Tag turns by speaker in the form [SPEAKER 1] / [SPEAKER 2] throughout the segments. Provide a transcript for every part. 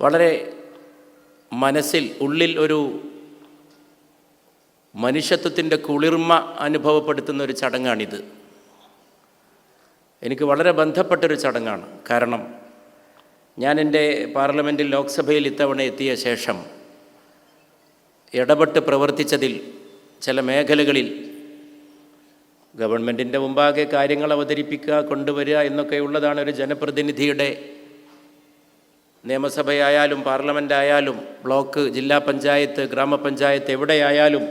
[SPEAKER 1] വളരെ മനസ്സിൽ ഉള്ളിൽ ഒരു മനുഷ്യത്വത്തിന്റെ കുളിർമ അനുഭവപ്പെടുത്തുന്ന ഒരു ചടങ്ങാണിത്. എനിക്ക് വളരെ ബന്ധപ്പെട്ടൊരു ചടങ്ങാണ്. കാരണം ഞാൻ എന്റെ പാർലമെന്റിൽ ലോക്സഭയിൽ ഇത്തവണ എത്തിയ ശേഷം ഇടപെട്ട് പ്രവർത്തിച്ചതിൽ ചില മേഖലകളിൽ ഗവൺമെന്റിന്റെ മുമ്പാകെ കാര്യങ്ങൾ അവതരിപ്പിക്കുക കൊണ്ടുവരിക എന്നൊക്കെയുള്ളതാണ് ഒരു ജനപ്രതിനിധിയുടെ നിയമസഭയായാലും പാർലമെന്റ് ആയാലും ബ്ലോക്ക് ജില്ലാ പഞ്ചായത്ത് ഗ്രാമപഞ്ചായത്ത് എവിടെയായാലും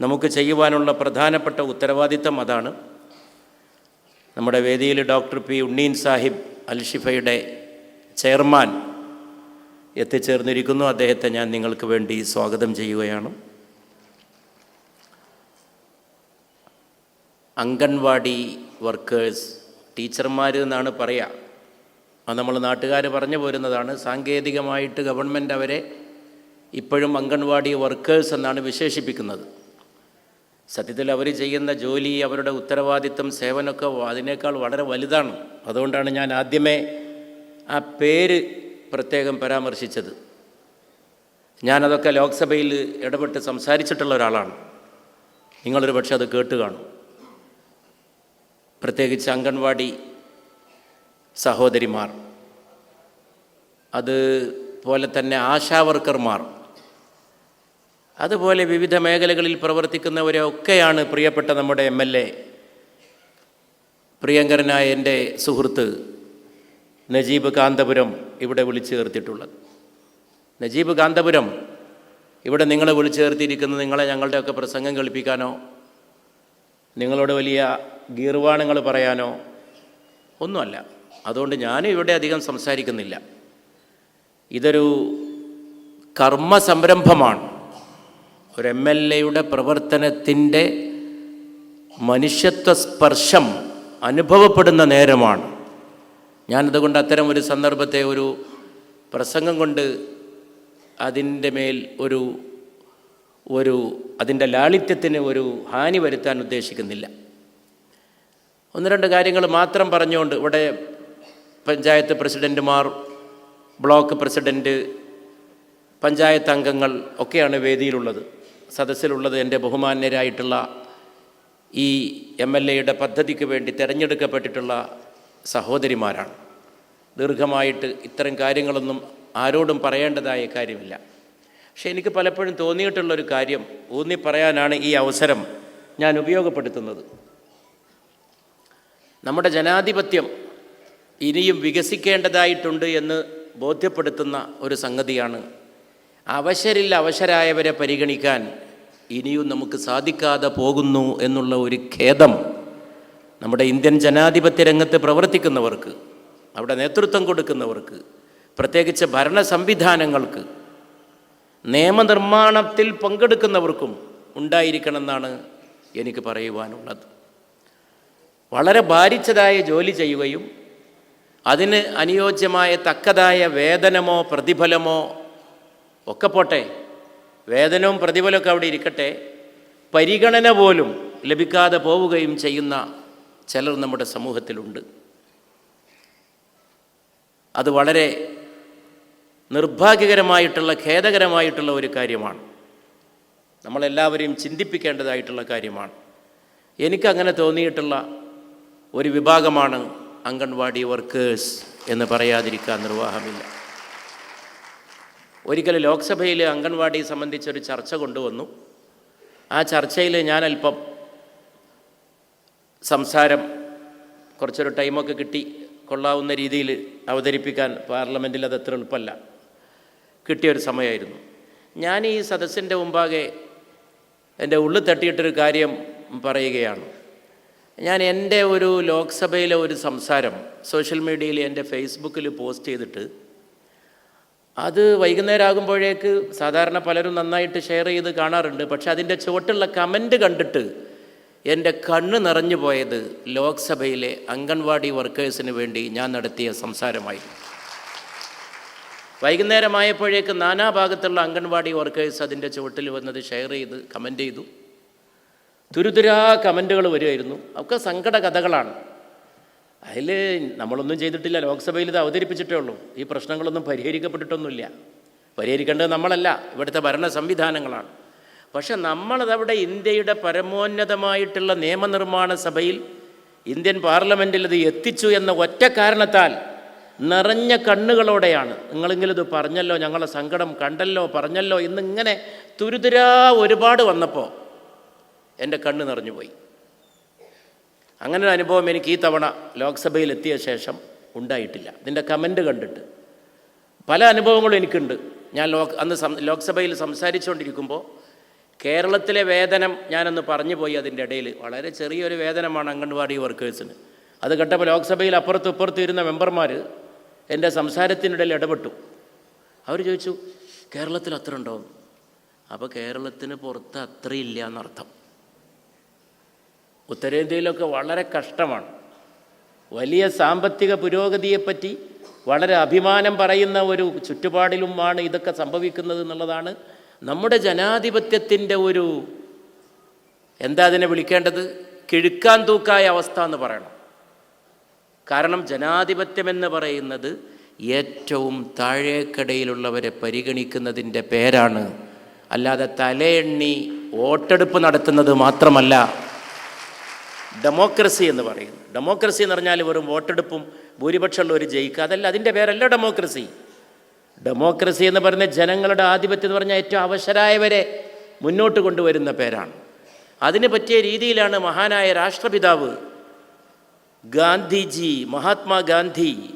[SPEAKER 1] നമുക്ക് ചെയ്യുവാനുള്ള പ്രധാനപ്പെട്ട ഉത്തരവാദിത്തം അതാണ്. നമ്മുടെ വേദിയിൽ ഡോക്ടർ പി ഉണ്ണീൻ സാഹിബ് അൽഷിഫയുടെ ചെയർമാൻ എത്തിച്ചേർന്നിരിക്കുന്നു. അദ്ദേഹത്തെ ഞാൻ നിങ്ങൾക്ക് വേണ്ടി സ്വാഗതം ചെയ്യുകയാണ്. അംഗൻവാടി വർക്കേഴ്സ് ടീച്ചർമാർ എന്നാണ് പറയുക അത് നമ്മൾ നാട്ടുകാർ പറഞ്ഞു പോരുന്നതാണ്. സാങ്കേതികമായിട്ട് ഗവൺമെന്റ് അവരെ ഇപ്പോഴും അംഗൻവാടി വർക്കേഴ്സ് എന്നാണ് വിശേഷിപ്പിക്കുന്നത്. സത്യത്തിൽ അവർ ചെയ്യുന്ന ജോലി അവരുടെ ഉത്തരവാദിത്വം സേവനമൊക്കെ അതിനേക്കാൾ വളരെ വലുതാണ്. അതുകൊണ്ടാണ് ഞാൻ ആദ്യമേ ആ പേര് പ്രത്യേകം പരാമർശിച്ചത്. ഞാനതൊക്കെ ലോക്സഭയിൽ ഇടപെട്ട് സംസാരിച്ചിട്ടുള്ള ഒരാളാണ്. നിങ്ങളൊരു പക്ഷെ അത് കേട്ട് കാണും. പ്രത്യേകിച്ച് അംഗൻവാടി സഹോദരിമാർ. അതുപോലെ തന്നെ ആശാവർക്കർമാർ. അതുപോലെ വിവിധ മേഖലകളിൽ പ്രവർത്തിക്കുന്നവരെ ഒക്കെയാണ് പ്രിയപ്പെട്ട നമ്മുടെ എം എൽ എ. പ്രിയങ്കരനായ എന്റെ സുഹൃത്ത് നജീബ് കാന്തപുരം ഇവിടെ വിളിച്ചു ചേർത്തിട്ടുള്ളത്. നജീബ് കാന്തപുരം ഇവിടെ നിങ്ങളെ വിളിച്ചു ചേർത്തിയിരിക്കുന്നത് നിങ്ങളെ ഞങ്ങളുടെയൊക്കെ പ്രസംഗം കേൾപ്പിക്കാനോ നിങ്ങളോട് വലിയ ഗീർവാണങ്ങൾ പറയാനോ ഒന്നുമല്ല. അതുകൊണ്ട് ഞാൻ ഇവിടെ അധികം സംസാരിക്കുന്നില്ല. ഇതൊരു കർമ്മ സംരംഭമാണ് ഒരു എം എൽ എയുടെ പ്രവർത്തനത്തിന്റെ മനുഷ്യത്വ സ്പർശം അനുഭവപ്പെടുന്ന നേരമാണ്. ഞാനതുകൊണ്ട് അത്തരം ഒരു സന്ദർഭത്തെ ഒരു പ്രസംഗം കൊണ്ട് അതിന്റെ മേൽ ഒരു ഒരു അതിന്റെ ലാളിത്യത്തിന് ഒരു ഹാനി വരുത്താൻ ഉദ്ദേശിക്കുന്നില്ല. ഒന്ന് രണ്ട് കാര്യങ്ങൾ മാത്രം പറഞ്ഞുകൊണ്ട് ഇവിടെ പഞ്ചായത്ത് പ്രസിഡന്റുമാർ ബ്ലോക്ക് പ്രസിഡന്റ് പഞ്ചായത്ത് അംഗങ്ങൾ ഒക്കെയാണ് വേദിയിലുള്ളത്. സദസ്സിലുള്ളത് എന്റെ ബഹുമാന്യരായിട്ടുള്ള ഈ എം എൽ എയുടെ പദ്ധതിക്ക് വേണ്ടി തിരഞ്ഞെടുക്കപ്പെട്ടിട്ടുള്ള സഹോദരിമാരാണ്. ദീർഘമായിട്ട് ഇത്തരം കാര്യങ്ങളൊന്നും ആരോടും പറയേണ്ടതായ കാര്യമില്ല. പക്ഷേ എനിക്ക് പലപ്പോഴും തോന്നിയിട്ടുള്ളൊരു കാര്യം ഊന്നി പറയാനാണ് ഈ അവസരം ഞാൻ ഉപയോഗപ്പെടുത്തുന്നത്. നമ്മുടെ ജനാധിപത്യം ഇനിയും വികസിക്കേണ്ടതായിട്ടുണ്ട് എന്ന് ബോധ്യപ്പെടുത്തുന്ന ഒരു സംഗതിയാണ്. അവശരിൽ അവശരായവരെ പരിഗണിക്കാൻ ഇനിയും നമുക്ക് സാധിക്കാതെ പോകുന്നു എന്നുള്ള ഒരു ഖേദം നമ്മുടെ ഇന്ത്യൻ ജനാധിപത്യ രംഗത്ത് പ്രവർത്തിക്കുന്നവർക്ക് അവിടെ നേതൃത്വം കൊടുക്കുന്നവർക്ക് പ്രത്യേകിച്ച് ഭരണ സംവിധാനങ്ങൾക്ക് നിയമനിർമ്മാണത്തിൽ പങ്കെടുക്കുന്നവർക്കും ഉണ്ടായിരിക്കണമെന്നാണ് എനിക്ക് പറയുവാനുള്ളത്. വളരെ ഭാരിച്ചതായ ജോലി ചെയ്യുകയും അതിന് അനുയോജ്യമായ തക്കതായ വേതനമോ പ്രതിഫലമോ ഒക്കെ പോട്ടെ. വേതനവും പ്രതിഫലമൊക്കെ അവിടെ ഇരിക്കട്ടെ. പരിഗണന പോലും ലഭിക്കാതെ പോവുകയും ചെയ്യുന്ന ചിലർ നമ്മുടെ സമൂഹത്തിലുണ്ട്. അത് വളരെ നിർഭാഗ്യകരമായിട്ടുള്ള ഖേദകരമായിട്ടുള്ള ഒരു കാര്യമാണ്. നമ്മളെല്ലാവരെയും ചിന്തിപ്പിക്കേണ്ടതായിട്ടുള്ള കാര്യമാണ്. എനിക്കങ്ങനെ തോന്നിയിട്ടുള്ള ഒരു വിഭാഗമാണ് അംഗൻവാടി വർക്കേഴ്സ് എന്ന് പറയാതിരിക്കാൻ നിർവാഹമില്ല. ഒരിക്കൽ ലോക്സഭയിൽ അംഗൻവാടി സംബന്ധിച്ചൊരു ചർച്ച കൊണ്ടുവന്നു. ആ ചർച്ചയിൽ ഞാൻ അല്പം സംസാരം കുറച്ചൊരു ടൈമൊക്കെ കിട്ടി. കൊള്ളാവുന്ന രീതിയിൽ അവതരിപ്പിക്കാൻ പാർലമെന്റിൽ അത് അത്ര എളുപ്പമല്ല. കിട്ടിയൊരു സമയമായിരുന്നു. ഞാൻ ഈ സദസ്സിന്റെ മുമ്പാകെ എന്റെ ഉള്ളിൽ തട്ടിയിട്ടൊരു കാര്യം പറയുകയാണ്. ഞാൻ എന്റെ ഒരു ലോക്സഭയിലെ ഒരു സംസാരം സോഷ്യൽ മീഡിയയിൽ എന്റെ ഫേസ്ബുക്കിൽ പോസ്റ്റ് ചെയ്തിട്ട് അത് വൈകുന്നേരം ആകുമ്പോഴേക്ക് സാധാരണ പലരും നന്നായിട്ട് ഷെയർ ചെയ്ത് കാണാറുണ്ട്. പക്ഷെ അതിന്റെ ചുവട്ടുള്ള കമന്റ് കണ്ടിട്ട് എന്റെ കണ്ണ് നിറഞ്ഞു പോയത് ലോക്സഭയിലെ അംഗൻവാടി വർക്കേഴ്സിന് വേണ്ടി ഞാൻ നടത്തിയ സംസാരമായി. വൈകുന്നേരമായപ്പോഴേക്ക് നാനാഭാഗത്തുള്ള അംഗൻവാടി വർക്കേഴ്സ് അതിന്റെ ചുവട്ടിൽ വന്നത് ഷെയർ ചെയ്ത് കമന്റ് ചെയ്തു. തുരുതുരാ കമന്റുകൾ വരുമായിരുന്നു. ഒക്കെ സങ്കട കഥകളാണ്. അതിൽ നമ്മളൊന്നും ചെയ്തിട്ടില്ല. ലോക്സഭയിൽ ഇത് അവതരിപ്പിച്ചിട്ടേ ഉള്ളൂ. ഈ പ്രശ്നങ്ങളൊന്നും പരിഹരിക്കപ്പെട്ടിട്ടൊന്നുമില്ല. പരിഹരിക്കേണ്ടത് നമ്മളല്ല. ഇവിടുത്തെ ഭരണ സംവിധാനങ്ങളാണ്. പക്ഷെ നമ്മളതവിടെ ഇന്ത്യയുടെ പരമോന്നതമായിട്ടുള്ള നിയമനിർമ്മാണ സഭയിൽ ഇന്ത്യൻ പാർലമെന്റിൽ ഇത് എത്തിച്ചു എന്ന ഒറ്റ കാരണത്താൽ നിറഞ്ഞ കണ്ണുകളോടെയാണ്. നിങ്ങളെങ്കിലും ഇത് പറഞ്ഞല്ലോ ഞങ്ങളെ സങ്കടം കണ്ടല്ലോ പറഞ്ഞല്ലോ എന്നിങ്ങനെ തുരുതുരാ ഒരുപാട് വന്നപ്പോൾ എന്റെ കണ്ണ് നിറഞ്ഞുപോയി. അങ്ങനെ ഒരു അനുഭവം എനിക്ക് ഈ തവണ ലോക്സഭയിൽ എത്തിയ ശേഷം ഉണ്ടായിട്ടില്ല. ഇതിന്റെ കമന്റ് കണ്ടിട്ട്. പല അനുഭവങ്ങളും എനിക്കുണ്ട്. ഞാൻ ലോക് അന്ന് ലോക്സഭയിൽ സംസാരിച്ചുകൊണ്ടിരിക്കുമ്പോൾ കേരളത്തിലെ വേതനം ഞാനൊന്ന് പറഞ്ഞു പോയി അതിന്റെ ഇടയിൽ. വളരെ ചെറിയൊരു വേതനമാണ് അംഗൻവാടി വർക്കേഴ്സിന്. അത് കേട്ടപ്പോൾ ലോക്സഭയിൽ അപ്പുറത്തും ഇപ്പുറത്തും ഇരുന്ന മെമ്പർമാർ എന്റെ സംസാരത്തിനിടയിൽ ഇടപെട്ടു. അവർ ചോദിച്ചു കേരളത്തിൽ അത്ര ഉണ്ടാവും അപ്പോൾ കേരളത്തിന് പുറത്ത് അത്രയില്ല എന്നർത്ഥം. ഉത്തരേന്ത്യയിലൊക്കെ വളരെ കഷ്ടമാണ്. വലിയ സാമ്പത്തിക പുരോഗതിയെപ്പറ്റി വളരെ അഭിമാനം പറയുന്ന ഒരു ചുറ്റുപാടിലുമാണ് ഇതൊക്കെ സംഭവിക്കുന്നത് എന്നുള്ളതാണ് നമ്മുടെ ജനാധിപത്യത്തിന്റെ ഒരു എന്താ അതിനെ വിളിക്കേണ്ടത്? കിഴുക്കാൻ തൂക്കായ അവസ്ഥ എന്ന് പറയണം. കാരണം ജനാധിപത്യമെന്ന് പറയുന്നത് ഏറ്റവും താഴേക്കടയിലുള്ളവരെ പരിഗണിക്കുന്നതിന്റെ പേരാണ്. അല്ലാതെ തലയെണ്ണി വോട്ടെടുപ്പ് നടത്തുന്നത് മാത്രമല്ല ഡെമോക്രസി എന്ന് പറയുന്നു. ഡെമോക്രസി എന്ന് പറഞ്ഞാൽ വെറും വോട്ടെടുപ്പും ഭൂരിപക്ഷമുള്ള ഒരു ജയിക്കുക. അതല്ല അതിന്റെ പേരല്ല ഡെമോക്രസി ഡെമോക്രസി എന്ന് പറയുന്ന ജനങ്ങളുടെ ആധിപത്യം എന്ന് പറഞ്ഞാൽ ഏറ്റവും അവശരായവരെ മുന്നോട്ട് കൊണ്ടുവരുന്ന പേരാണ്. അതിന് പറ്റിയ രീതിയിലാണ് മഹാനായ രാഷ്ട്രപിതാവ് ഗാന്ധിജി മഹാത്മാഗാന്ധി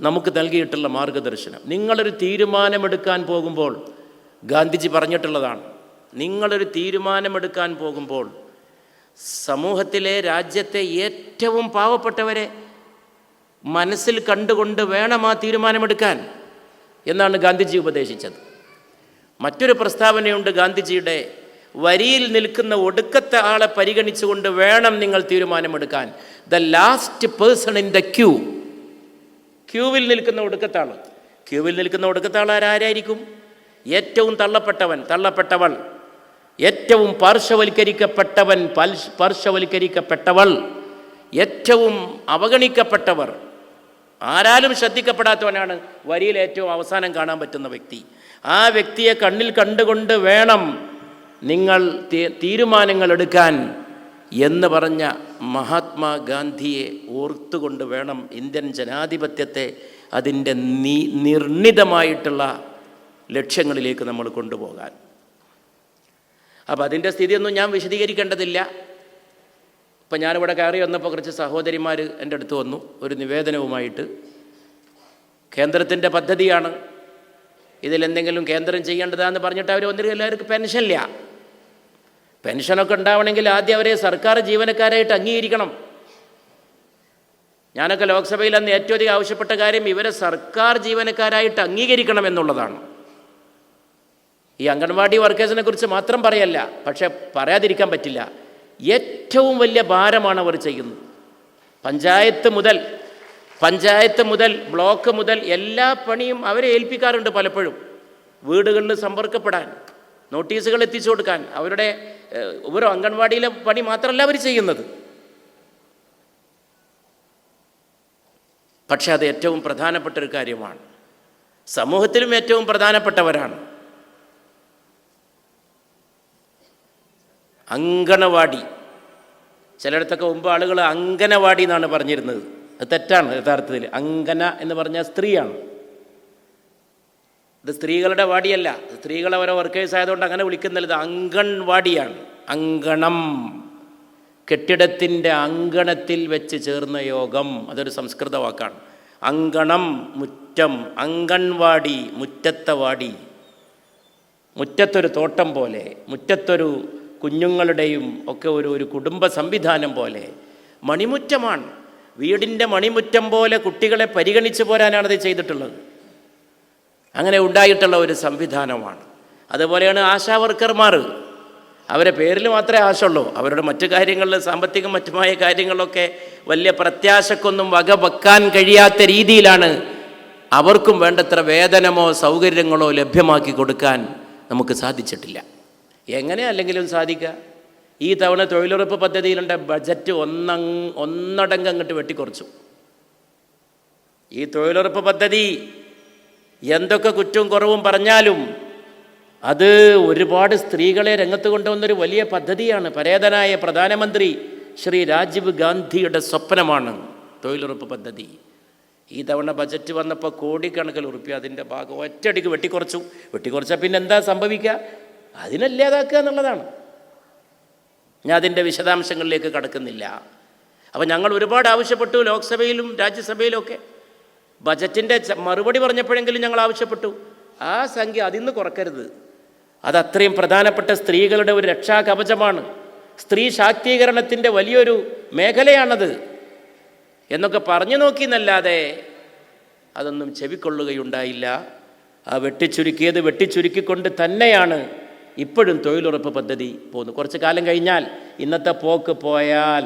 [SPEAKER 1] നമുക്ക് നൽകിയിട്ടുള്ള മാർഗദർശനം. നിങ്ങളൊരു തീരുമാനമെടുക്കാൻ പോകുമ്പോൾ ഗാന്ധിജി പറഞ്ഞിട്ടുള്ളതാണ്. നിങ്ങളൊരു തീരുമാനമെടുക്കാൻ പോകുമ്പോൾ സമൂഹത്തിലെ രാജ്യത്തെ ഏറ്റവും പാവപ്പെട്ടവരെ മനസ്സിൽ കണ്ടുകൊണ്ട് വേണം ആ തീരുമാനമെടുക്കാൻ എന്നാണ് ഗാന്ധിജി ഉപദേശിച്ചത്. മറ്റൊരു പ്രസ്താവനയുണ്ട് ഗാന്ധിജിയുടെ വരിയിൽ നിൽക്കുന്ന ഒടുക്കത്തെ ആളെ പരിഗണിച്ചുകൊണ്ട് വേണം നിങ്ങൾ തീരുമാനമെടുക്കാൻ. The last person in the queue ക്യൂവിൽ നിൽക്കുന്ന ഒടുക്കത്താൾ ക്യൂവിൽ നിൽക്കുന്ന ഒടുക്കത്താൾ ആരായിരിക്കും ഏറ്റവും തള്ളപ്പെട്ടവൻ തള്ളപ്പെട്ടവൾ. ഏറ്റവും പാർശ്വവൽക്കരിക്കപ്പെട്ടവൻ പാർശ്വവൽക്കരിക്കപ്പെട്ടവൾ ഏറ്റവും അവഗണിക്കപ്പെട്ടവർ ആരാലും ശ്രദ്ധിക്കപ്പെടാത്തവനാണ് വരിയിൽ ഏറ്റവും അവസാനം കാണാൻ പറ്റുന്ന വ്യക്തി. ആ വ്യക്തിയെ കണ്ണിൽ കണ്ടുകൊണ്ട് വേണം നിങ്ങൾ തീരുമാനങ്ങൾ എടുക്കാൻ എന്ന് പറഞ്ഞ മഹാത്മാഗാന്ധിയെ ഓർത്തുകൊണ്ട് വേണം ഇന്ത്യൻ ജനാധിപത്യത്തെ അതിന്റെ നിർണിതമായിട്ടുള്ള ലക്ഷ്യങ്ങളിലേക്ക് നമ്മൾ കൊണ്ടുപോകാൻ. അപ്പം അതിന്റെ സ്ഥിതിയൊന്നും ഞാൻ വിശദീകരിക്കേണ്ടതില്ല. ഇപ്പം ഞാനിവിടെ കയറി വന്നപ്പോൾ കുറച്ച് സഹോദരിമാർ എന്റെ അടുത്ത് വന്നു ഒരു നിവേദനവുമായിട്ട്. കേന്ദ്രത്തിന്റെ പദ്ധതിയാണ്. ഇതിലെന്തെങ്കിലും കേന്ദ്രം ചെയ്യേണ്ടതാന്ന് പറഞ്ഞിട്ട് അവർ വന്നിട്ട് എല്ലാവർക്കും പെൻഷനില്ല പെൻഷനൊക്കെ ഉണ്ടാവണമെങ്കിൽ ആദ്യം അവരെ സർക്കാർ ജീവനക്കാരായിട്ട് അംഗീകരിക്കണം. ഞാനൊക്കെ ലോക്സഭയിൽ അന്ന് ഏറ്റവും അധികം ആവശ്യപ്പെട്ട കാര്യം ഇവരെ സർക്കാർ ജീവനക്കാരായിട്ട് അംഗീകരിക്കണം എന്നുള്ളതാണ്. ഈ അംഗൻവാടി വർക്കേഴ്സിനെ കുറിച്ച് മാത്രം പറയല്ല പക്ഷേ പറയാതിരിക്കാൻ പറ്റില്ല. ഏറ്റവും വലിയ ഭാരമാണ് അവർ ചെയ്യുന്നത്. പഞ്ചായത്ത് മുതൽ പഞ്ചായത്ത് മുതൽ ബ്ലോക്ക് മുതൽ എല്ലാ പണിയും അവരെ ഏൽപ്പിക്കാറുണ്ട് പലപ്പോഴും. വീടുകളിൽ സമ്പർക്കപ്പെടാൻ നോട്ടീസുകൾ എത്തിച്ചു കൊടുക്കാൻ അവരുടെ ഓരോ അംഗൻവാടിയിലെ പണി മാത്രമല്ല അവർ ചെയ്യുന്നത്. പക്ഷേ അത് ഏറ്റവും പ്രധാനപ്പെട്ട ഒരു കാര്യമാണ്. സമൂഹത്തിലും ഏറ്റവും പ്രധാനപ്പെട്ടവരാണ്. അങ്കണവാടി. ചിലയിടത്തൊക്കെ മുമ്പ് ആളുകൾ അങ്കനവാടി എന്നാണ് പറഞ്ഞിരുന്നത്. അത് തെറ്റാണ് യഥാർത്ഥത്തിൽ. അങ്കന എന്ന് പറഞ്ഞാൽ സ്ത്രീയാണ്. ഇത് സ്ത്രീകളുടെ വാടിയല്ല. സ്ത്രീകൾ അവരെ വർക്കേഴ്സ് ആയതുകൊണ്ട് അങ്ങനെ വിളിക്കുന്നില്ല. ഇത് അങ്കൺവാടിയാണ്. അങ്കണം. കെട്ടിടത്തിന്റെ അങ്കണത്തിൽ വെച്ച് ചേർന്ന യോഗം. അതൊരു സംസ്കൃത വാക്കാണ്. അങ്കണം മുറ്റം അങ്കൺവാടി മുറ്റത്തെ വാടി മുറ്റത്തൊരു തോട്ടം പോലെ മുറ്റത്തൊരു കുഞ്ഞുങ്ങളുടെയും ഒക്കെ ഒരു ഒരു കുടുംബ സംവിധാനം പോലെ മണിമുറ്റമാണ്. വീടിന്റെ മണിമുറ്റം പോലെ കുട്ടികളെ പരിഗണിച്ചു പോരാനാണ് ഇത് ചെയ്തിട്ടുള്ളത്. അങ്ങനെ ഉണ്ടായിട്ടുള്ള ഒരു സംവിധാനമാണ്. അതുപോലെയാണ് ആശാ വർക്കർമാർ അവരെ പേരിൽ മാത്രമേ ആശുള്ളൂ. അവരുടെ മറ്റു കാര്യങ്ങളിൽ സാമ്പത്തികം മറ്റുമായ കാര്യങ്ങളൊക്കെ വലിയ പ്രത്യാശക്കൊന്നും വക വെക്കാൻ കഴിയാത്ത രീതിയിലാണ് അവർക്കും വേണ്ടത്ര വേതനമോ സൗകര്യങ്ങളോ ലഭ്യമാക്കി കൊടുക്കാൻ നമുക്ക് സാധിച്ചിട്ടില്ല. എങ്ങനെ അല്ലെങ്കിലും സാധിക്കുക? ഈ തവണ തൊഴിലുറപ്പ് പദ്ധതിയിലുണ്ട് ബജറ്റ് ഒന്നങ് ഒന്നടങ്കം അങ്ങോട്ട് വെട്ടിക്കുറച്ചു. ഈ തൊഴിലുറപ്പ് പദ്ധതി എന്തൊക്കെ കുറ്റവും കുറവും പറഞ്ഞാലും അത് ഒരുപാട് സ്ത്രീകളെ രംഗത്ത് കൊണ്ടുവന്നൊരു വലിയ പദ്ധതിയാണ്. പരേതനായ പ്രധാനമന്ത്രി ശ്രീ രാജീവ് ഗാന്ധിയുടെ സ്വപ്നമാണ് തൊഴിലുറപ്പ് പദ്ധതി. ഈ തവണ ബജറ്റ് വന്നപ്പോൾ കോടിക്കണക്കിൽ ഉറുപ്പ്യ അതിന്റെ ഭാഗം ഒറ്റയടിക്ക് വെട്ടിക്കുറച്ചു. വെട്ടിക്കുറച്ചാൽ പിന്നെ എന്താ സംഭവിക്കുക അതിനല്ലാതാക്കുക എന്നുള്ളതാണ്. ഞാൻ അതിന്റെ വിശദാംശങ്ങളിലേക്ക് കടക്കുന്നില്ല. അപ്പോൾ ഞങ്ങൾ ഒരുപാട് ആവശ്യപ്പെട്ടു ലോക്സഭയിലും രാജ്യസഭയിലും ഒക്കെ. ബജറ്റിന്റെ മറുപടി പറഞ്ഞപ്പോഴെങ്കിലും ഞങ്ങൾ ആവശ്യപ്പെട്ടു. ആ സംഖ്യ അതിൽ നിന്ന് കുറക്കരുത്. അതത്രയും പ്രധാനപ്പെട്ട സ്ത്രീകളുടെ ഒരു രക്ഷാകവചമാണ്. സ്ത്രീ ശാക്തീകരണത്തിന്റെ വലിയൊരു മേഖലയാണത്. എന്നൊക്കെ പറഞ്ഞു നോക്കി എന്നല്ലാതെ അതൊന്നും ചെവിക്കൊള്ളുകയുണ്ടായില്ല. ആ വെട്ടിച്ചുരുക്കിയത് വെട്ടിച്ചുരുക്കിക്കൊണ്ട് തന്നെയാണ് ഇപ്പോഴും തൊഴിലുറപ്പ് പദ്ധതി പോകുന്നു. കുറച്ച് കാലം കഴിഞ്ഞാൽ ഇന്നത്തെ പോക്ക് പോയാൽ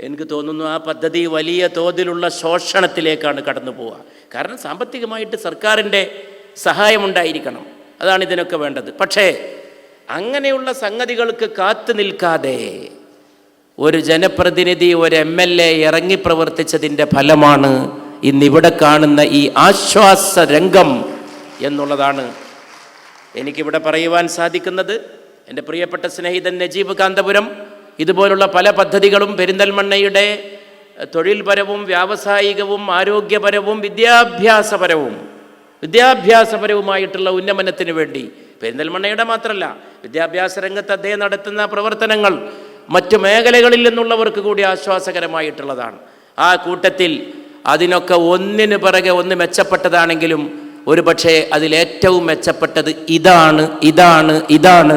[SPEAKER 1] എനിക്ക് തോന്നുന്നു ആ പദ്ധതി വലിയ തോതിലുള്ള ശോഷണത്തിലേക്കാണ് കടന്നു പോവുക. കാരണം സാമ്പത്തികമായിട്ട് സർക്കാരിന്റെ സഹായമുണ്ടായിരിക്കണം. അതാണ് ഇതിനൊക്കെ വേണ്ടത്. പക്ഷേ അങ്ങനെയുള്ള സംഗതികൾക്ക് കാത്തു നിൽക്കാതെ ഒരു ജനപ്രതിനിധി ഒരു എം എൽ എ ഇറങ്ങി പ്രവർത്തിച്ചതിന്റെ ഫലമാണ് ഇന്നിവിടെ കാണുന്ന ഈ ആശ്വാസ രംഗം എന്നുള്ളതാണ് എനിക്കിവിടെ പറയുവാൻ സാധിക്കുന്നത് എന്റെ പ്രിയപ്പെട്ട സ്നേഹിതൻ നജീബ് കാന്തപുരം. ഇതുപോലുള്ള പല പദ്ധതികളും പെരിന്തൽമണ്ണയുടെ തൊഴിൽപരവും വ്യാവസായികവും ആരോഗ്യപരവും വിദ്യാഭ്യാസപരവും വിദ്യാഭ്യാസപരവുമായിട്ടുള്ള ഉന്നമനത്തിന് വേണ്ടി പെരിന്തൽമണ്ണയുടെ മാത്രമല്ല വിദ്യാഭ്യാസ രംഗത്ത് അദ്ദേഹം നടത്തുന്ന പ്രവർത്തനങ്ങൾ മറ്റു മേഖലകളിൽ നിന്നുള്ളവർക്ക് കൂടി ആശ്വാസകരമായിട്ടുള്ളതാണ്. ആ കൂട്ടത്തിൽ അതിനൊക്കെ ഒന്നിന് പിറകെ ഒന്ന് മെച്ചപ്പെട്ടതാണെങ്കിലും ഒരു പക്ഷേ അതിലേറ്റവും മെച്ചപ്പെട്ടത് ഇതാണ് ഇതാണ് ഇതാണ്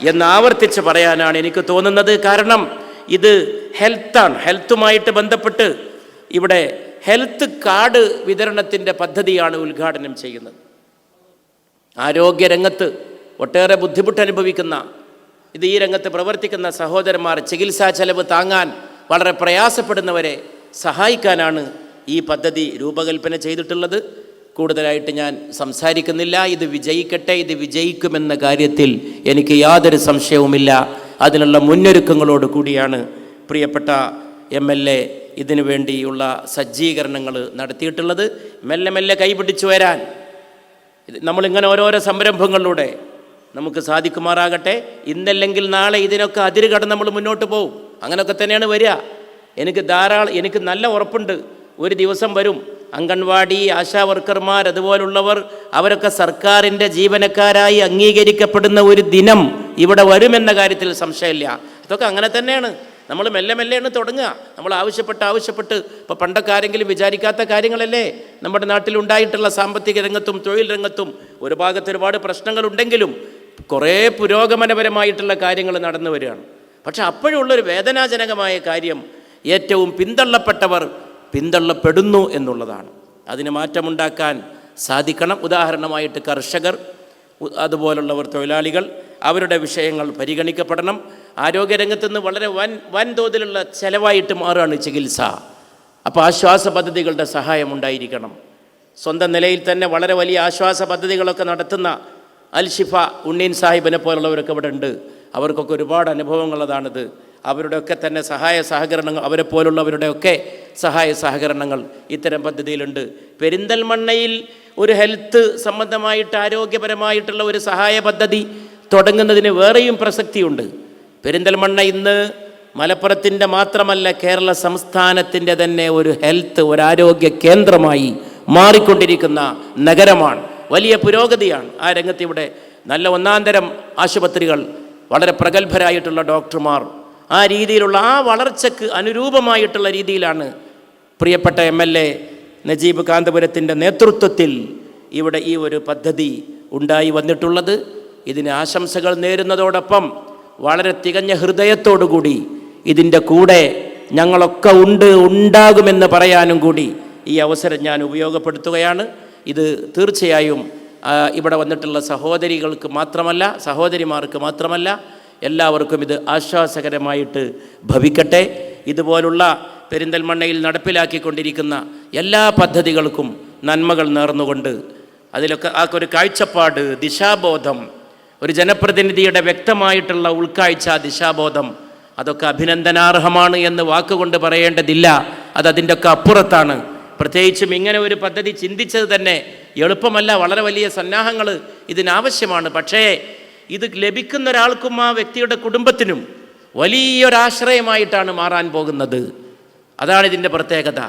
[SPEAKER 1] എന്ന് ആവർത്തിച്ച് പറയാനാണ് എനിക്ക് തോന്നുന്നത്. കാരണം ഇത് ഹെൽത്താണ്. ഹെൽത്തുമായിട്ട് ബന്ധപ്പെട്ട് ഇവിടെ ഹെൽത്ത് കാർഡ് വിതരണത്തിന്റെ പദ്ധതിയാണ് ഉദ്ഘാടനം ചെയ്യുന്നത്. ആരോഗ്യരംഗത്ത് ഒട്ടേറെ ബുദ്ധിമുട്ട് അനുഭവിക്കുന്ന ഇത് ഈ രംഗത്ത് പ്രവർത്തിക്കുന്ന സഹോദരന്മാർ ചികിത്സാ ചെലവ് താങ്ങാൻ വളരെ പ്രയാസപ്പെടുന്നവരെ സഹായിക്കാനാണ് ഈ പദ്ധതി രൂപകൽപ്പന ചെയ്തിട്ടുള്ളത്. കൂടുതലായിട്ട് ഞാൻ സംസാരിക്കുന്നില്ല. ഇത് വിജയിക്കട്ടെ ഇത് വിജയിക്കുമെന്ന കാര്യത്തിൽ എനിക്ക് യാതൊരു സംശയവുമില്ല. അതിനുള്ള മുന്നൊരുക്കങ്ങളോട് കൂടിയാണ് പ്രിയപ്പെട്ട എം എൽ എ ഇതിനു വേണ്ടിയുള്ള സജ്ജീകരണങ്ങൾ നടത്തിയിട്ടുള്ളത്. മെല്ലെ മെല്ലെ കൈപിടിച്ചു വരാൻ. നമ്മളിങ്ങനെ ഓരോരോ സംരംഭങ്ങളിലൂടെ നമുക്ക് സാധിക്കുമാറാകട്ടെ. ഇന്നല്ലെങ്കിൽ നാളെ ഇതിനൊക്കെ അതിര് കടന്ന് നമ്മൾ മുന്നോട്ട് പോകും അങ്ങനെയൊക്കെ തന്നെയാണ് വരിക. എനിക്ക് ധാരാളം എനിക്ക് നല്ല ഉറപ്പുണ്ട്. ഒരു ദിവസം വരും. അംഗൻവാടി ആശാ വർക്കർമാർ അതുപോലുള്ളവർ അവരൊക്കെ സർക്കാരിന്റെ ജീവനക്കാരായി അംഗീകരിക്കപ്പെടുന്ന ഒരു ദിനം ഇവിടെ വരുമെന്ന കാര്യത്തിൽ സംശയമില്ല. അതൊക്കെ അങ്ങനെ തന്നെയാണ്. നമ്മൾ മെല്ലെ മെല്ലെയാണ് തുടങ്ങുക. നമ്മൾ ആവശ്യപ്പെട്ട് ആവശ്യപ്പെട്ട് ഇപ്പോൾ പണ്ടൊക്കെ ആരെങ്കിലും വിചാരിക്കാത്ത കാര്യങ്ങളല്ലേ? നമ്മുടെ നാട്ടിൽ ഉണ്ടായിട്ടുള്ള സാമ്പത്തിക രംഗത്തും തൊഴിൽ രംഗത്തും ഒരു ഭാഗത്ത് ഒരുപാട് പ്രശ്നങ്ങളുണ്ടെങ്കിലും കുറേ പുരോഗമനപരമായിട്ടുള്ള കാര്യങ്ങൾ നടന്നു വരികയാണ്. പക്ഷെ അപ്പോഴുള്ളൊരു വേദനാജനകമായ കാര്യം ഏറ്റവും പിന്തള്ളപ്പെട്ടവർ പിന്തള്ളപ്പെടുന്നു എന്നുള്ളതാണ്. അതിന് മാറ്റമുണ്ടാക്കാൻ സാധിക്കണം. ഉദാഹരണമായിട്ട് കർഷകർ അതുപോലുള്ളവർ തൊഴിലാളികൾ അവരുടെ വിഷയങ്ങൾ പരിഗണിക്കപ്പെടണം. ആരോഗ്യരംഗത്ത് നിന്ന് വളരെ വൻ വൻതോതിലുള്ള ചെലവായിട്ട് മാറുകയാണ് ചികിത്സ. അപ്പോൾ ആശ്വാസ പദ്ധതികളുടെ സഹായം ഉണ്ടായിരിക്കണം. സ്വന്തം നിലയിൽ തന്നെ വളരെ വലിയ ആശ്വാസ പദ്ധതികളൊക്കെ നടത്തുന്ന അൽഷിഫ ഉണ്ണീൻ സാഹിബിനെ പോലുള്ളവരൊക്കെ ഇവിടെ ഉണ്ട് അവർക്കൊക്കെ ഒരുപാട് അനുഭവങ്ങളതാണിത് അവരുടെയൊക്കെ തന്നെ സഹായ സഹകരണങ്ങൾ അവരെ പോലുള്ളവരുടെയൊക്കെ സഹായ സഹകരണങ്ങൾ ഇത്തരം പദ്ധതിയിലുണ്ട്. പെരിന്തൽമണ്ണയിൽ ഒരു ഹെൽത്ത് സംബന്ധമായിട്ട് ആരോഗ്യപരമായിട്ടുള്ള ഒരു സഹായ പദ്ധതി തുടങ്ങുന്നതിന് വേറെയും പ്രസക്തിയുണ്ട്. പെരിന്തൽമണ്ണ ഇന്ന് മലപ്പുറത്തിന്റെ മാത്രമല്ല കേരള സംസ്ഥാനത്തിന്റെ തന്നെ ഒരു ഹെൽത്ത് ഒരു ആരോഗ്യ കേന്ദ്രമായി മാറിക്കൊണ്ടിരിക്കുന്ന നഗരമാണ്. വലിയ പുരോഗതിയാണ്. ആ രംഗത്ത് ഇവിടെ നല്ല ഒന്നാന്തരം ആശുപത്രികൾ വളരെ പ്രഗത്ഭരായിട്ടുള്ള ഡോക്ടർമാർ ആ രീതിയിലുള്ള ആ വളർച്ചയ്ക്ക് അനുരൂപമായിട്ടുള്ള രീതിയിലാണ് പ്രിയപ്പെട്ട എം എൽ എ നജീബ് കാന്തപുരത്തിന്റെ നേതൃത്വത്തിൽ ഇവിടെ ഈ ഒരു പദ്ധതി ഉണ്ടായി വന്നിട്ടുള്ളത്. ഇതിന് ആശംസകൾ നേരുന്നതോടൊപ്പം വളരെ തികഞ്ഞ ഹൃദയത്തോടുകൂടി ഇതിന്റെ കൂടെ ഞങ്ങളൊക്കെ ഉണ്ട് ഉണ്ടാകുമെന്ന് പറയാനും കൂടി ഈ അവസരം ഞാൻ ഉപയോഗപ്പെടുത്തുകയാണ്. ഇത് തീർച്ചയായും ഇവിടെ വന്നിട്ടുള്ള സഹോദരികൾക്ക് മാത്രമല്ല സഹോദരിമാർക്ക് മാത്രമല്ല എല്ലാവർക്കും ഇത് ആശ്വാസകരമായിട്ട് ഭവിക്കട്ടെ. ഇതുപോലുള്ള പെരിന്തൽമണ്ണയിൽ നടപ്പിലാക്കിക്കൊണ്ടിരിക്കുന്ന എല്ലാ പദ്ധതികൾക്കും നന്മകൾ നേർന്നുകൊണ്ട് അതിലൊക്കെ ആ ഒരു കാഴ്ചപ്പാട് ദിശാബോധം ഒരു ജനപ്രതിനിധിയുടെ വ്യക്തമായിട്ടുള്ള ഉൾക്കാഴ്ച ദിശാബോധം അതൊക്കെ അഭിനന്ദനാർഹമാണ് എന്ന് വാക്കുകൊണ്ട് പറയേണ്ടതില്ല. അത് അതിന്റെ ഒക്കെ അപ്പുറത്താണ്. പ്രത്യേകിച്ചും ഇങ്ങനെ ഒരു പദ്ധതി ചിന്തിച്ചത് തന്നെ എളുപ്പമല്ല വളരെ വലിയ സന്നാഹങ്ങൾ ഇതിനാവശ്യമാണ്. പക്ഷേ ഇത് ലഭിക്കുന്ന ഒരാൾക്കും ആ വ്യക്തിയുടെ കുടുംബത്തിനും വലിയൊരാശ്രയമായിട്ടാണ് മാറാൻ പോകുന്നത്. അതാണ് ഇതിന്റെ പ്രത്യേകത.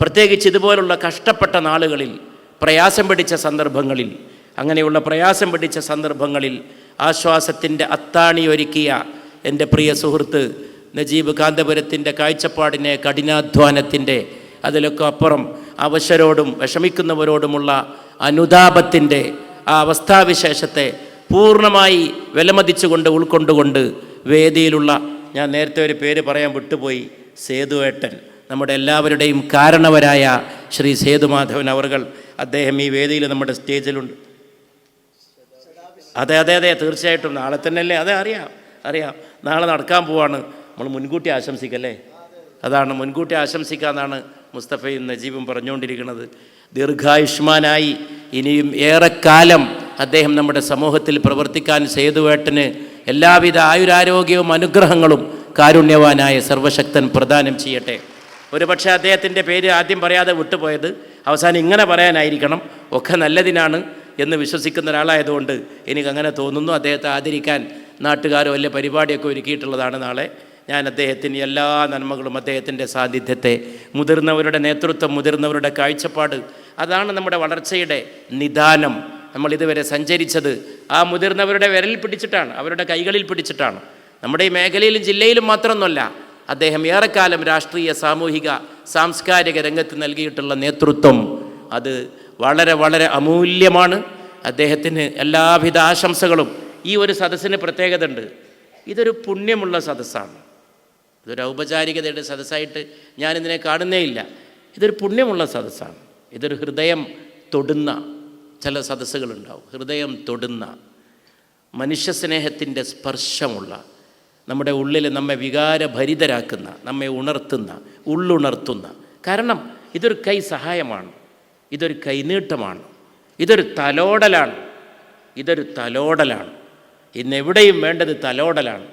[SPEAKER 1] പ്രത്യേകിച്ച് ഇതുപോലുള്ള കഷ്ടപ്പെട്ട നാളുകളിൽ പ്രയാസം പിടിച്ച സന്ദർഭങ്ങളിൽ അങ്ങനെയുള്ള പ്രയാസം പിടിച്ച സന്ദർഭങ്ങളിൽ ആശ്വാസത്തിന്റെ അത്താണി ഒരുക്കിയ എന്റെ പ്രിയ സുഹൃത്ത് നജീബ് കാന്തപുരത്തിന്റെ കാഴ്ചപ്പാടിനെ കഠിനാധ്വാനത്തിന്റെ അതിലൊക്കെ അപ്പുറം അവശരോടും വിഷമിക്കുന്നവരോടുമുള്ള അനുതാപത്തിന്റെ ആ അവസ്ഥാവിശേഷത്തെ പൂർണമായി വിലമതിച്ചുകൊണ്ട് ഉൾക്കൊണ്ടുകൊണ്ട് വേദിയിലുള്ള ഞാൻ നേരത്തെ ഒരു പേര് പറയാൻ വിട്ടുപോയി സേതുവേട്ടൻ. നമ്മുടെ എല്ലാവരുടെയും കാരണവരായ ശ്രീ സേതുമാധവൻ അവർകൾ അദ്ദേഹം ഈ വേദിയിൽ നമ്മുടെ സ്റ്റേജിലുണ്ട്. അതെ അതെ അതെ തീർച്ചയായിട്ടും. നാളെ തന്നെ അല്ലേ അതെ അറിയാം അറിയാം. നാളെ നടക്കാൻ പോവാണ്. നമ്മൾ മുൻകൂട്ടി ആശംസിക്കല്ലേ? അതാണ് മുൻകൂട്ടി ആശംസിക്കാന്നാണ് മുസ്തഫയും നജീബും പറഞ്ഞുകൊണ്ടിരിക്കുന്നത്. ദീർഘായുഷ്മാനായി ഇനിയും ഏറെക്കാലം അദ്ദേഹം നമ്മുടെ സമൂഹത്തിൽ പ്രവർത്തിക്കാൻ സേതുവേട്ടന് എല്ലാവിധ ആയുരാരോഗ്യവും അനുഗ്രഹങ്ങളും കാരുണ്യവാനായ സർവശക്തൻ പ്രദാനം ചെയ്യട്ടെ. ഒരുപക്ഷെ അദ്ദേഹത്തിന്റെ പേര് ആദ്യം പറയാതെ വിട്ടുപോയത് അവസാനം ഇങ്ങനെ പറയാനായിരിക്കണം ഒക്കെ നല്ലതിനാണ് എന്ന് വിശ്വസിക്കുന്ന ഒരാളായതുകൊണ്ട് എനിക്ക് അങ്ങനെ തോന്നുന്നു. അദ്ദേഹത്തെ ആദരിക്കാൻ നാട്ടുകാരോ വലിയ പരിപാടിയൊക്കെ ഒരുക്കിയിട്ടുള്ളതാണ് നാളെ. ഞാൻ അദ്ദേഹത്തിന് എല്ലാ നന്മകളും അദ്ദേഹത്തിന്റെ സാന്നിധ്യത്തെ മുതിർന്നവരുടെ നേതൃത്വം മുതിർന്നവരുടെ കാഴ്ചപ്പാട് അതാണ് നമ്മുടെ വളർച്ചയുടെ നിദാനം. നമ്മൾ ഇതുവരെ സഞ്ചരിച്ചത് ആ മുതിർന്നവരുടെ വിരലിൽ പിടിച്ചിട്ടാണ് അവരുടെ കൈകളിൽ പിടിച്ചിട്ടാണ്. നമ്മുടെ ഈ മേഖലയിലും ജില്ലയിലും മാത്രമൊന്നുമല്ല അദ്ദേഹം ഏറെക്കാലം രാഷ്ട്രീയ സാമൂഹിക സാംസ്കാരിക രംഗത്ത് നൽകിയിട്ടുള്ള നേതൃത്വം അത് വളരെ വളരെ അമൂല്യമാണ്. അദ്ദേഹത്തിന് എല്ലാവിധ ആശംസകളും. ഈ ഒരു സദസ്സിന് പ്രത്യേകത ഉണ്ട്. ഇതൊരു പുണ്യമുള്ള സദസ്സാണ്. ഇതൊരു ഔപചാരികതയുടെ സദസ്സായിട്ട് ഞാനിതിനെ കാണുന്നേ ഇല്ല. ഇതൊരു പുണ്യമുള്ള സദസ്സാണ്. ഇതൊരു ഹൃദയം തൊടുന്ന ചില സദസ്സുകളുണ്ടാവും. ഹൃദയം തൊടുന്ന മനുഷ്യസ്നേഹത്തിന്റെ സ്പർശമുള്ള നമ്മുടെ ഉള്ളിൽ നമ്മെ വികാരഭരിതരാക്കുന്ന നമ്മെ ഉണർത്തുന്ന ഉള്ളുണർത്തുന്ന. കാരണം ഇതൊരു കൈ സഹായമാണ് ഇതൊരു കൈനീട്ടമാണ് ഇതൊരു തലോടലാണ് ഇതൊരു തലോടലാണ്. ഇന്നെവിടെയും വേണ്ടത് തലോടലാണ്.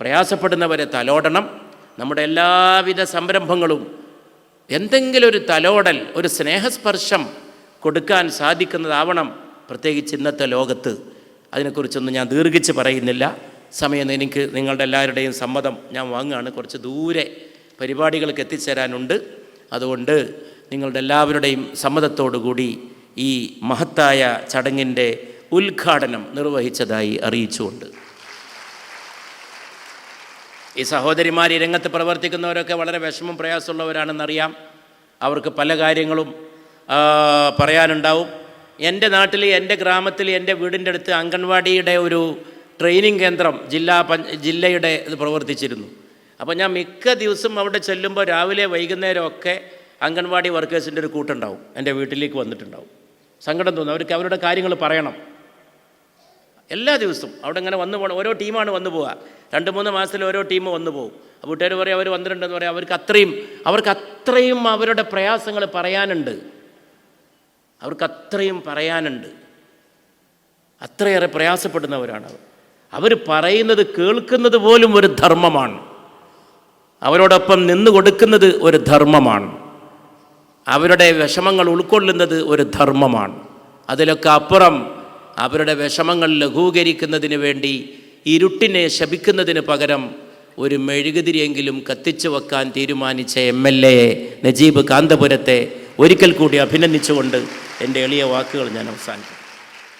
[SPEAKER 1] പ്രയാസപ്പെടുന്നവരെ തലോടണം. നമ്മുടെ എല്ലാവിധ സംരംഭങ്ങളും എന്തെങ്കിലും ഒരു തലോടൽ ഒരു സ്നേഹസ്പർശം കൊടുക്കാൻ സാധിക്കുന്നതാവണം പ്രത്യേകിച്ച് ഇന്നത്തെ ലോകത്ത്. അതിനെക്കുറിച്ചൊന്നും ഞാൻ ദീർഘിച്ച് പറയുന്നില്ല. സമയം എനിക്ക് നിങ്ങളുടെ എല്ലാവരുടെയും സമ്മതം ഞാൻ വാങ്ങുകയാണ്. കുറച്ച് ദൂരെ പരിപാടികൾക്ക് എത്തിച്ചേരാനുണ്ട്. അതുകൊണ്ട് നിങ്ങളുടെ എല്ലാവരുടെയും സമ്മതത്തോടു കൂടി ഈ മഹത്തായ ചടങ്ങിന്റെ ഉദ്ഘാടനം നിർവഹിച്ചതായി അറിയിച്ചുകൊണ്ട്. ഈ സഹോദരിമാർ ഈ രംഗത്ത് പ്രവർത്തിക്കുന്നവരൊക്കെ വളരെ വിഷമം പ്രയാസമുള്ളവരാണെന്നറിയാം. അവർക്ക് പല കാര്യങ്ങളും പറയാനുണ്ടാവും. എന്റെ നാട്ടിൽ എന്റെ ഗ്രാമത്തിൽ എന്റെ വീടിന്റെ അടുത്ത് അംഗൻവാടിയുടെ ഒരു ട്രെയിനിങ് കേന്ദ്രം ജില്ലാ പഞ്ച ജില്ലയുടെ ഇത് പ്രവർത്തിച്ചിരുന്നു. അപ്പോൾ ഞാൻ മിക്ക ദിവസം അവിടെ ചെല്ലുമ്പോൾ രാവിലെ വൈകുന്നേരമൊക്കെ അംഗൻവാടി വർക്കേഴ്സിന്റെ ഒരു കൂട്ടുണ്ടാവും. എന്റെ വീട്ടിലേക്ക് വന്നിട്ടുണ്ടാവും. സങ്കടം തോന്നും. അവർക്ക് അവരുടെ കാര്യങ്ങൾ പറയണം. എല്ലാ ദിവസവും അവിടെ ഇങ്ങനെ വന്നു പോകണം ഓരോ ടീമാണ് വന്നു പോവുക. രണ്ട് മൂന്ന് മാസത്തിൽ ഓരോ ടീം വന്നു പോകും വീട്ടുകാർ പറയും അവർ വന്നിട്ടുണ്ടെന്ന് പറയാം. അവർക്ക് അത്രയും അവർക്ക് അത്രയും അവരുടെ പ്രയാസങ്ങൾ പറയാനുണ്ട്. അവർക്ക് അത്രയും പറയാനുണ്ട്. അത്രയേറെ പ്രയാസപ്പെടുന്നവരാണ് അവർ അവർ പറയുന്നത് കേൾക്കുന്നത് പോലും ഒരു ധർമ്മമാണ്. അവരോടൊപ്പം നിന്ന് കൊടുക്കുന്നത് ഒരു ധർമ്മമാണ്. അവരുടെ വിഷമങ്ങൾ ഉൾക്കൊള്ളുന്നത് ഒരു ധർമ്മമാണ്. അതിലൊക്കെ അപ്പുറം അവരുടെ വിഷമങ്ങൾ ലഘൂകരിക്കുന്നതിന് വേണ്ടി ഇരുട്ടിനെ ശപിക്കുന്നതിന് പകരം ഒരു മെഴുകുതിരിയെങ്കിലും കത്തിച്ചു വെക്കാൻ തീരുമാനിച്ച എം എൽ എ നജീബ് കാന്തപുരത്തെ ഒരിക്കൽ കൂടി അഭിനന്ദിച്ചുകൊണ്ട് എന്റെ എളിയ വാക്കുകൾ ഞാൻ അവസാനിക്കും